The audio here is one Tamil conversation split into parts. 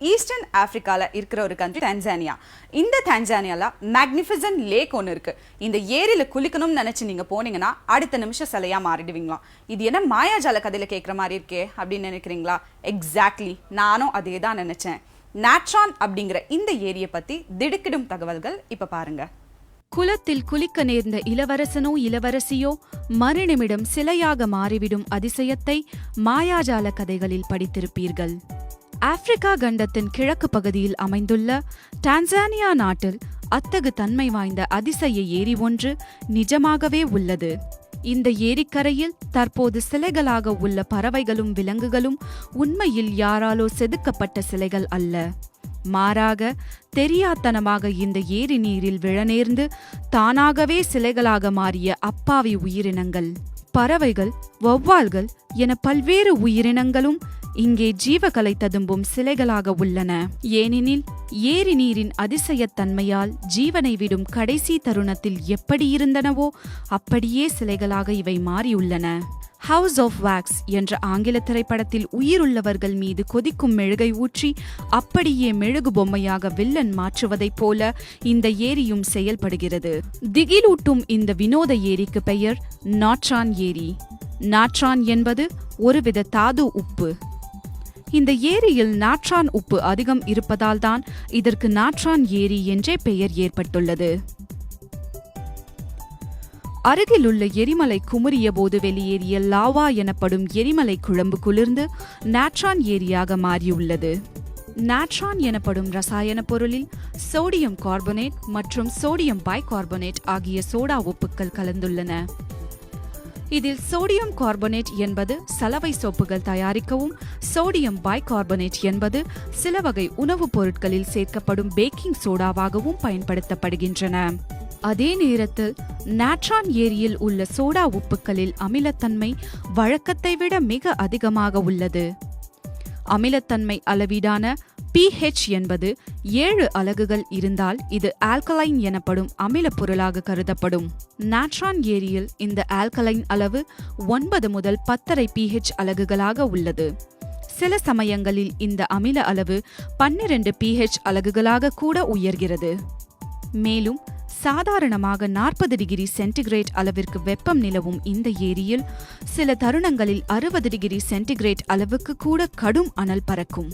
ஈஸ்டர்ன் ஆஃப்ரிக்காவில் இருக்கிற ஒரு கண்ட்ரி தன்சானியா இந்த தன்சானியாவில் மேக்னிஃபிசன்ட் லேக் ஒன்று இருக்குது இந்த ஏரியில் குளிக்கணும்னு நினச்சி நீங்கள் போனீங்கன்னா அடுத்த நிமிஷம் சிலையாக மாறிடுவீங்களாம் இது என்ன மாயாஜால கதையில் கேட்குற மாதிரி இருக்கே அப்படின்னு நினைக்கிறீங்களா? எக்ஸாக்ட்லி நானும் அதே தான் நினச்சேன். நாட்ரான் அப்படிங்கிற இந்த ஏரியை பற்றி திடுக்கிடும் தகவல்கள் இப்போ பாருங்க. குலத்தில் குளிக்க நேர்ந்த இளவரசனோ இளவரசியோ மறுநிமிடம் சிலையாக மாறிவிடும் அதிசயத்தை மாயாஜால கதைகளில் படித்திருப்பீர்கள். ஆப்பிரிக்கா கண்டத்தின் கிழக்கு பகுதியில் அமைந்துள்ள டான்சானியா நாட்டில் அத்தகு தன்மை வாய்ந்த அதிசய ஏரி ஒன்று நிஜமாகவே உள்ளது. இந்த ஏரிக்கரையில் தற்போது சிலைகளாக உள்ள பறவைகளும் விலங்குகளும் உண்மையில் யாராலோ செதுக்கப்பட்ட சிலைகள் அல்ல. மாறாக தெரியாத்தனமாக இந்த ஏரி நீரில் விழநேர்ந்து தானாகவே சிலைகளாக மாறிய அப்பாவி உயிரினங்கள் பறவைகள் வௌவால்கள் என பல்வேறு உயிரினங்களும் இங்கே ஜீவகலை ததும்பும் சிலைகளாக உள்ளன. ஏனெனில் ஏரி நீரின் அதிசயத்தன்மையால் ஜீவனை விடும் கடைசி தருணத்தில் எப்படி இருந்தனவோ அப்படியே சிலைகளாக இவை மாறியுள்ளன. ஹவுஸ் ஆஃப் வாக்ஸ் என்ற ஆங்கில திரைப்படத்தில் உயிருள்ளவர்கள் மீது கொதிக்கும் மெழுகை ஊற்றி அப்படியே மெழுகு பொம்மையாக வில்லன் மாற்றுவதைப் போல இந்த ஏரியும் செயல்படுகிறது. திகிலூட்டும் இந்த வினோத ஏரிக்கு பெயர் நாட்ரான் ஏரி. நாட்ரான் என்பது ஒருவித தாது உப்பு. இந்த ஏரியில் நாற்றான் உப்பு அதிகம் இருப்பதால் தான் இதற்கு நாற்றான் ஏரி என்றே பெயர் ஏற்பட்டுள்ளது. அருகிலுள்ள எரிமலை குமுறிய போது வெளியேறிய லாவா எனப்படும் எரிமலை குழம்பு குளிர்ந்து நாட்ரான் ஏரியாக மாறியுள்ளது. நாட்ரான் எனப்படும் ரசாயன பொருளில் சோடியம் கார்பனேட் மற்றும் சோடியம் பைகார்பனேட் ஆகிய சோடா உப்புக்கள் கலந்துள்ளன. இதில் சோடியம் கார்பனேட் என்பது சலவை சோப்புகள் தயாரிக்கவும் சோடியம் பைகார்பனேட் என்பது சில வகை உணவுப் பொருட்களில் சேர்க்கப்படும் பேக்கிங் சோடாவாகவும் பயன்படுத்தப்படுகின்றன. அதே நேரத்தில் நாட்ரான் ஏரியில் உள்ள சோடா உப்புக்களில் அமிலத்தன்மை வழக்கத்தை விட மிக அதிகமாக உள்ளது. அமிலத்தன்மை அளவீடான பிஹெச் என்பது ஏழு அலகுகள் இருந்தால் இது ஆல்கலைன் எனப்படும் அமில பொருளாக கருதப்படும். நாட்ரான் ஏரியில் இந்த ஆல்கலைன் அளவு ஒன்பது முதல் பத்தரை பிஹெச் அலகுகளாக உள்ளது. சில சமயங்களில் இந்த அமில அளவு பன்னிரண்டு பிஹெச் அலகுகளாக கூட உயர்கிறது. மேலும் சாதாரணமாக நாற்பது டிகிரி சென்டிகிரேட் அளவிற்கு வெப்பம் நிலவும் இந்த ஏரியில் சில தருணங்களில் அறுபது டிகிரி சென்டிகிரேட் அளவுக்கு கூட கடும் அனல் பறக்கும்.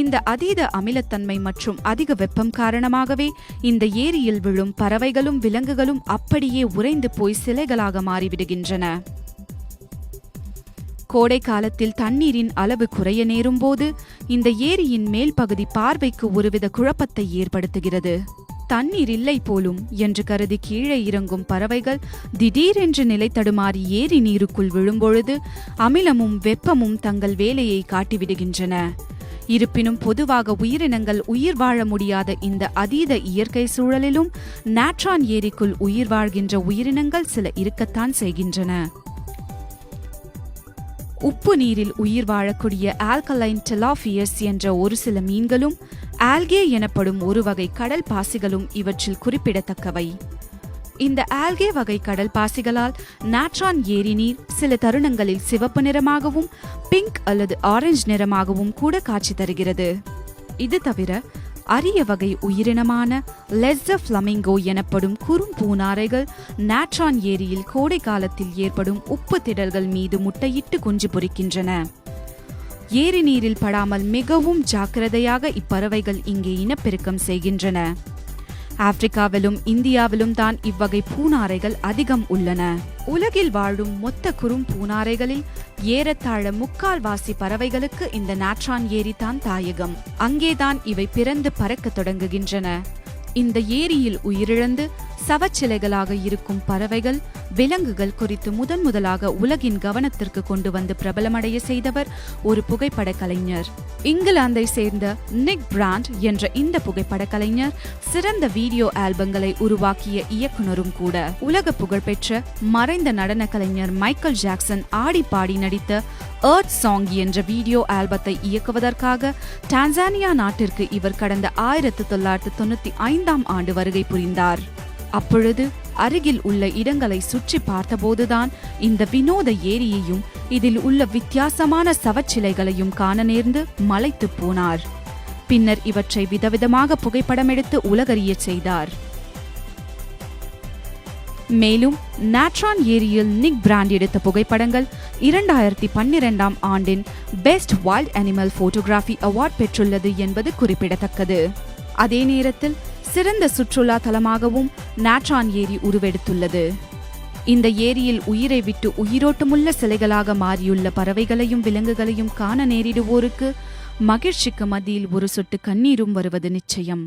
இந்த அதீத அமிலத்தன்மை மற்றும் அதிக வெப்பம் காரணமாகவே இந்த ஏரியில் விழும் பறவைகளும் விலங்குகளும் அப்படியே உறைந்து போய் சிலைகளாக மாறிவிடுகின்றன. கோடை காலத்தில் தண்ணீரின் அளவு குறைய நேரும் போது இந்த ஏரியின் மேல் பகுதி பார்வைக்கு ஒருவித குழப்பத்தை ஏற்படுத்துகிறது. தண்ணீர் இல்லை போலும் என்று கருதி கீழே இறங்கும் பறவைகள் திடீரென்று நிலை தடுமாறி ஏரி நீருக்குள் விழும்பொழுது அமிலமும் வெப்பமும் தங்கள் வேலையை காட்டிவிடுகின்றன. இருப்பினும் பொதுவாக உயிரினங்கள் உயிர் வாழ முடியாத இந்த அதீத இயற்கை சூழலிலும் நாட்ரான் ஏரிக்குள் உயிர் வாழ்கின்ற உயிரினங்கள் சில இருக்கத்தான் செய்கின்றன. உப்பு நீரில் உயிர் வாழக்கூடிய ஆல்கலைன் டெலாஃபியஸ் என்ற ஒரு சில மீன்களும் ஆல்கே எனப்படும் ஒரு வகை கடல் பாசிகளும் இவற்றில் குறிப்பிடத்தக்கவை. இந்த ஆல்கே வகை கடல் பாசிகளால் நாட்ரான் ஏரி நீர் சில தருணங்களில் சிவப்பு நிறமாகவும் பிங்க் அல்லது ஆரஞ்சு நிறமாகவும் கூட காட்சி தருகிறது. இது தவிர அரிய வகை உயிரினமான லெஸ்ஸ ஃப்ளமிங்கோ எனப்படும் குறும் பூனாரைகள் நாட்ரான் ஏரியில் கோடை காலத்தில் ஏற்படும் உப்பு திடல்கள் மீது முட்டையிட்டு குஞ்சு பொரிக்கின்றன ஏரி நீரில் படாமல் மிகவும் ஜாக்கிரதையாக இப்பறவைகள் இங்கே இனப்பெருக்கம் செய்கின்றன. ஆப்பிரிக்காவிலும் இந்தியாவிலும் தான் இவ்வகை பூனாரைகள் அதிகம் உள்ளன. உலகில் வாழும் மொத்த குறும் பூனாரைகளில் ஏறத்தாழ முக்கால்வாசி பறவைகளுக்கு இந்த நாட்ரான் ஏரி தான் தாயகம். அங்கேதான் இவை பிறந்து பறக்கத் தொடங்குகின்றன. இந்த ஏரியில் உயிரிழந்து சவச்சிலைகளாக இருக்கும் பறவைகள் விலங்குகள் குறித்து முதன் முதலாக உலகின் கவனத்திற்கு கொண்டு வந்து பிரபலமடைய செய்தவர் ஒரு புகைப்பட கலைஞர். இங்கிலாந்தை சேர்ந்த நிக் பிராண்ட் என்ற இந்த புகைப்பட கலைஞர் சிறந்த வீடியோ ஆல்பங்களை உருவாக்கிய இயக்குனரும் கூட. உலக புகழ்பெற்ற மறைந்த நடன கலைஞர் மைக்கேல் ஜாக்சன் ஆடி பாடி நடித்த ஏர்த் சாங் என்ற வீடியோ ஆல்பத்தை இயக்குவதற்காக டான்சானியா நாட்டிற்கு இவர் கடந்த ஆயிரத்து தொள்ளாயிரத்து தொண்ணூத்தி ஐந்தாம் ஆண்டு வருகை புரிந்தார். அப்பொழுது அருகில் உள்ள இடங்களை சுற்றி பார்த்தபோதுதான் இந்த வினோத ஏரியையும் இதில் உள்ள வித்தியாசமான சவச்சிலைகளையும் காண நேர்ந்து மலைத்து போனார். பின்னர் இவற்றை விதவிதமாக புகைப்படமெடுத்து உலகறிய செய்தார். மேலும் நாட்ரான் ஏரியில் நிக் பிராண்ட் எடுத்த புகைப்படங்கள் இரண்டாயிரத்தி பன்னிரெண்டாம் ஆண்டின் best wild animal photography award பெற்றுள்ளது என்பது குறிப்பிடத்தக்கது. அதே நேரத்தில் சிறந்த சுற்றுலா தலமாகவும் நாட்ரான் ஏரி உருவெடுத்துள்ளது. இந்த ஏரியில் உயிரை விட்டு உயிரோட்டமுள்ள சிலைகளாக மாறியுள்ள பறவைகளையும் விலங்குகளையும் காண நேரிடுவோருக்கு மகிழ்ச்சிக்கு மத்தியில் ஒரு சொட்டு கண்ணீரும் வருவது நிச்சயம்.